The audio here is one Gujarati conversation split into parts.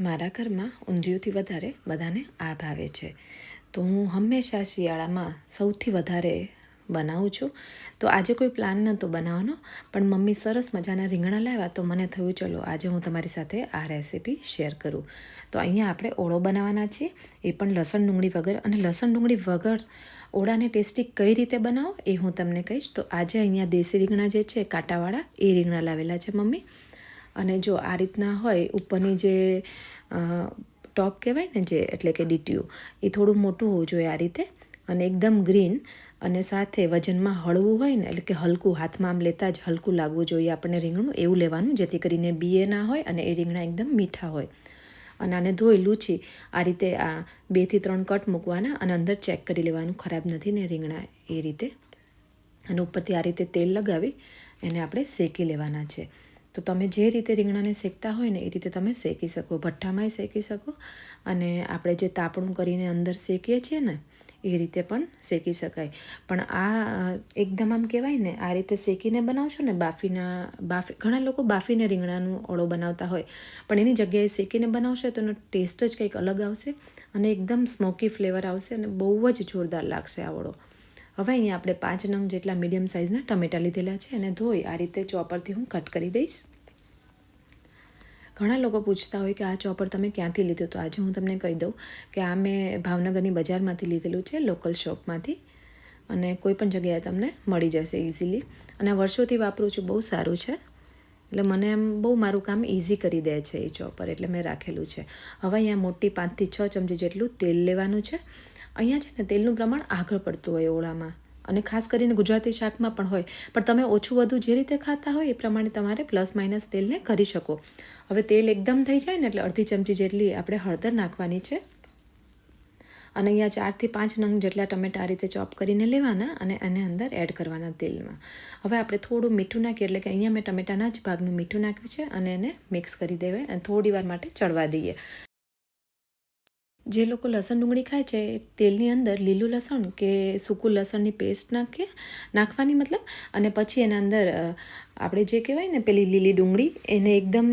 મારા ઘરમાં ઊંધિયુંથી વધારે બધાને આ ભાવે છે. તો હું હંમેશા શિયાળામાં સૌથી વધારે બનાવું છું. તો આજે કોઈ પ્લાન નહોતો બનાવવાનો, પણ મમ્મી સરસ મજાના રીંગણા લાવ્યા તો મને થયું, ચલો, આજે હું તમારી સાથે આ રેસીપી શેર કરું. તો અહીંયા આપણે ઓળો બનાવવાના છીએ. એ પણ લસણ, ડુંગળી વગર. અને લસણ, ડુંગળી વગર ઓળાને ટેસ્ટી કઈ રીતે બનાવો એ હું તમને કહીશ. તો આજે અહીંયા દેશી રીંગણા જે છે, કાંટાવાળા, એ રીંગણા લાવેલા છે મમ્મી. અને જો આ રીતના હોય, ઉપરની જે ટોપ કહેવાય ને જે, એટલે કે ડીટીયું એ થોડું મોટું હોવું જોઈએ આ રીતે. અને એકદમ ગ્રીન અને સાથે વજનમાં હળવું હોય ને, એટલે કે હલકું, હાથમાં આમ લેતા જ હલકું લાગવું જોઈએ આપણને રીંગણું, એવું લેવાનું, જેથી કરીને બીએ ના હોય અને એ રીંગણા એકદમ મીઠા હોય. અને આને ધોઈ, લૂછી, આ રીતે આ બેથી ત્રણ કટ મૂકવાના અને અંદર ચેક કરી લેવાનું, ખરાબ નથી ને રીંગણા એ રીતે. અને ઉપરથી આ રીતે તેલ લગાવી, એને આપણે શેકી લેવાના છે. તો તમે જે રીતે રીંગણાને શેકતા હોય ને એ રીતે તમે શેકી શકો, ભઠ્ઠામાંય શેકી શકો અને આપણે જે તાપણું કરીને અંદર શેકીએ છીએ ને, એ રીતે પણ શેકી શકાય. પણ આ, એકદમ આમ કહેવાય ને, આ રીતે શેકીને બનાવશો ને બાફીના, બાફી, ઘણા લોકો બાફીને રીંગણાનું ઓળો બનાવતા હોય, પણ એની જગ્યાએ શેકીને બનાવશો તો એનો ટેસ્ટ જ કંઈક અલગ આવશે અને એકદમ સ્મોકી ફ્લેવર આવશે અને બહુ જ જોરદાર લાગશે આ ઓળો. હવે અહીંયા આપણે પાંચ નંગ જેટલા મીડિયમ સાઇઝના ટમેટા લીધેલા છે અને ધોઈ આ રીતે ચોપરથી હું કટ કરી દઈશ. ઘણા લોકો પૂછતા હોય કે આ ચોપર તમે ક્યાંથી લીધું? તો આજે હું તમને કહી દઉં કે આ મેં ભાવનગરની બજારમાંથી લીધેલું છે લોકલ શોપમાંથી અને કોઈ પણ જગ્યાએ તમને મળી જશે ઇઝીલી. અને વર્ષોથી વાપરું છું, બહુ સારું છે. એટલે મને એમ બહુ મારું કામ ઇઝી કરી દે છે એ ચોપર, એટલે મેં રાખેલું છે. હવે અહીંયા મોટી પાંચથી છ ચમચી જેટલું તેલ લેવાનું છે અહીંયા છે ને તેલનું પ્રમાણ આગળ પડતું હોય ઓળામાં. અને ખાસ કરીને ગુજરાતી શાકમાં પણ હોય. પણ તમે ઓછું વધુ જે રીતે ખાતા હોય એ પ્રમાણે તમારે પ્લસ માઇનસ તેલને કરી શકો. હવે તેલ એકદમ થઈ જાય ને એટલે અડધી ચમચી જેટલી આપણે હળદર નાખવાની છે. અને અહીંયા ચારથી પાંચ નંગ જેટલા ટમેટા આ રીતે ચોપ કરીને લેવાના અને એને અંદર એડ કરવાના તેલમાં. હવે આપણે થોડું મીઠું નાખીએ એટલે કે અહીંયા મેં ટમેટાના જ ભાગનું મીઠું નાખ્યું છે અને એને મિક્સ કરી દેવાય અને થોડી વાર માટે ચડવા દઈએ. જે લોકો લસણ ડુંગળી ખાય છે તેલની અંદર લીલું લસણ કે સૂકું લસણની પેસ્ટ નાખીએ નાખવાની મતલબ, અને પછી એના અંદર આપણે જે કહેવાય ને પેલી લીલી ડુંગળી, એને એકદમ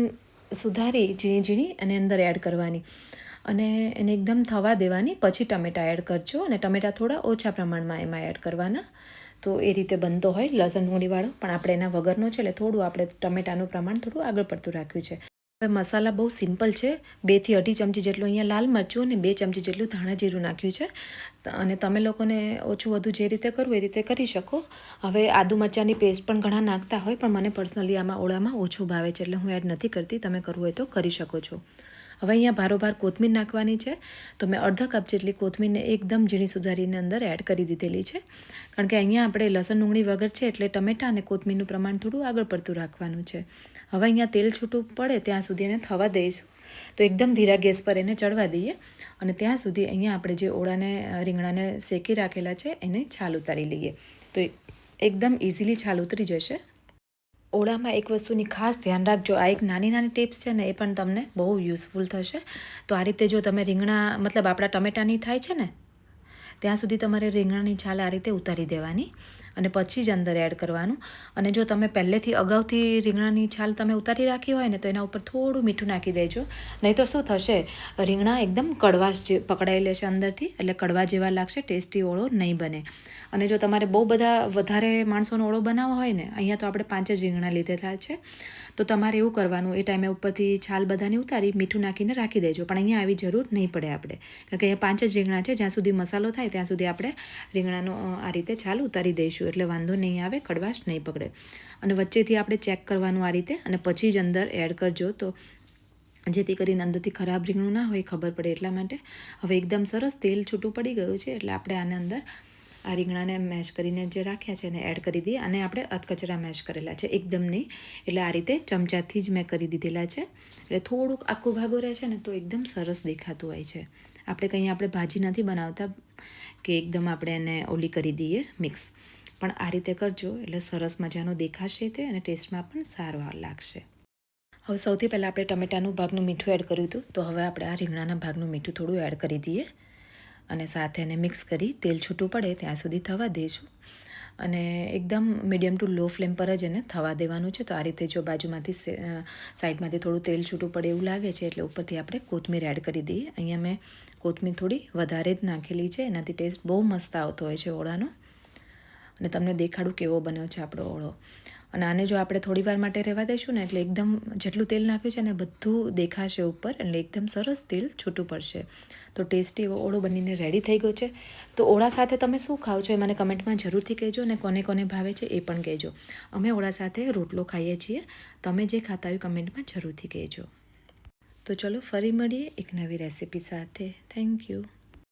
સુધારી, ઝીણી ઝીણી અને અંદર એડ કરવાની. અને એને એકદમ થવા દેવાની, પછી ટમેટાં એડ કરજો, અને ટમેટાં થોડા ઓછા પ્રમાણમાં એમાં એડ કરવાના. તો એ રીતે બનતો હોય લસણ ડુંગળીવાળો. પણ આપણે એના વગરનો છે, એટલે થોડું આપણે ટમેટાનું પ્રમાણ થોડું આગળ પડતું રાખ્યું છે. હવે મસાલા બહુ સિમ્પલ છે. બેથી અઢી ચમચી જેટલું અહીંયા લાલ મરચું અને બે ચમચી જેટલું ધાણા જીરું નાખ્યું છે. અને તમે લોકોને ઓછું વધુ જે રીતે કરવું એ રીતે કરી શકો. હવે આદુ મરચાંની પેસ્ટ પણ ઘણા નાખતા હોય, પણ મને પર્સનલી આમાં ઓળામાં ઓછું ભાવે છે, એટલે હું એડ નથી કરતી. તમે કરવું હોય તો કરી શકો છો. હવે અહીંયા ભારોભાર કોથમીર નાખવાની છે. તો મેં અડધા કપ જેટલી કોથમીરને એકદમ ઝીણી સુધારીને અંદર એડ કરી દીધેલી છે. કારણ કે અહીંયા આપણે લસણ ડુંગળી વગર છે, એટલે ટમેટાં અને કોથમીરનું પ્રમાણ થોડું આગળ પડતું રાખવાનું છે. હવે અહીંયા તેલ છૂટું પડે ત્યાં સુધી એને થવા દઈશું. તો એકદમ ધીરા ગેસ પર એને ચડવા દઈએ અને ત્યાં સુધી અહીંયા આપણે જે ઓળાને રીંગણાને શેકી રાખેલા છે એને છાલ ઉતારી લઈએ. તો એકદમ ઇઝીલી છાલ ઉતરી જશે. ઓળામાં એક વસ્તુની ખાસ ધ્યાન રાખજો. આ એક નાની નાની ટિપ્સ છે ને એ પણ તમને બહુ યુઝફુલ થશે. તો આ રીતે જો તમે રીંગણા, મતલબ આપણા ટમેટાની થાય છે ને, ત્યાં સુધી તમારે રીંગણાની છાલ આ રીતે ઉતારી દેવાની. અને પછી જ અંદર એડ કરવાનું. અને જો તમે પહેલેથી અગાઉથી રીંગણાની છાલ તમે ઉતારી રાખી હોય ને, તો એના ઉપર થોડું મીઠું નાખી દેજો. નહીં તો શું થશે? રીંગણા એકદમ કડવાશ જે પકડાઈ લેશે અંદરથી, એટલે કડવા જેવા લાગશે, ટેસ્ટી ઓળો નહીં બને. અને જો તમારે બહુ બધા વધારે માણસોનો ઓળો બનાવવો હોય ને, અહીંયા તો આપણે પાંચ જ રીંગણા લીધેલા છે. તો તમારે એવું કરવાનું, એ ટાઈમે ઉપરથી છાલ બધાની ઉતારી, મીઠું નાખીને રાખી દેજો. પણ અહીંયા આવી જરૂર નહીં પડે આપણે. કારણ કે અહીંયા પાંચ જ રીંગણા છે, જ્યાં સુધી મસાલો થાય, ત્યાં સુધી આપણે રીંગણાનો આ રીતે છાલ ઉતારી દઈશું. એટલે વાંધો નહીં આવે, કડવાશ નહીં પકડે. અને વચ્ચેથી આપણે ચેક કરવાનું આ રીતે, અને પછી જ અંદર એડ કરજો. તો જેથી કરીને અંદરથી ખરાબ રીંગણું ના હોય, ખબર પડે એટલા માટે. હવે એકદમ સરસ તેલ છૂટું પડી ગયું છે, એટલે આપણે આને અંદર આ રીંગણાને મેશ કરીને જે રાખ્યા છે એને એડ કરી દઈએ અને આપણે અધકચરા મેશ કરેલા છે, એકદમ નહીં. એટલે આ રીતે ચમચાથી જ મેં કરી દીધેલા છે. એટલે થોડુંક આખું ભાગો રહે છે ને તો એકદમ સરસ દેખાતું હોય છે. આપણે કંઈ આપણે ભાજી નથી બનાવતા કે એકદમ આપણે એને ઓલી કરી દઈએ મિક્સ પણ આ રીતે કરજો, એટલે સરસ મજાનો દેખાશે તે અને ટેસ્ટમાં પણ સારો લાગશે. હવે સૌથી પહેલાં આપણે ટમેટાનું ભાગનું મીઠું એડ કર્યું હતું. તો હવે આપણે આ રીંગણાના ભાગનું મીઠું થોડું એડ કરી દઈએ. અને સાથે એને મિક્સ કરી તેલ છૂટું પડે ત્યાં સુધી થવા દઈશું અને એકદમ મીડિયમ ટુ લો ફ્લેમ પર જ એને થવા દેવાનું છે. તો આ રીતે જો બાજુમાંથી સાઈડમાંથી થોડું તેલ છૂટું પડે એવું લાગે છે, એટલે ઉપરથી આપણે કોથમીર એડ કરી દઈએ. અહીંયા મેં કોથમીર થોડી વધારે જ નાખેલી છે. એનાથી ટેસ્ટ બહુ મસ્ત આવતો હોય છે ઓળાનો. અને તમને દેખાડું કેવો બન્યો છે આપણો ઓળો. અને આને જો આપણે થોડી વાર માટે રહેવા દઈશું ને, એટલે એકદમ જેટલું તેલ નાખ્યું છે ને, બધું દેખાશે ઉપર એટલે એકદમ સરસ તેલ છૂટું પડશે. તો ટેસ્ટી એવો ઓળો બનીને રેડી થઈ ગયો છે. તો ઓળા સાથે તમે શું ખાઓ છો એ મને કમેન્ટમાં જરૂરથી કહેજો અને કોને કોને ભાવે છે એ પણ કહેજો. અમે ઓળા સાથે રોટલો ખાઈએ છીએ. તમે જે ખાતા હોય કમેન્ટમાં જરૂરથી કહેજો. તો ચલો ફરી મળીએ એક નવી રેસિપી સાથે. Thank you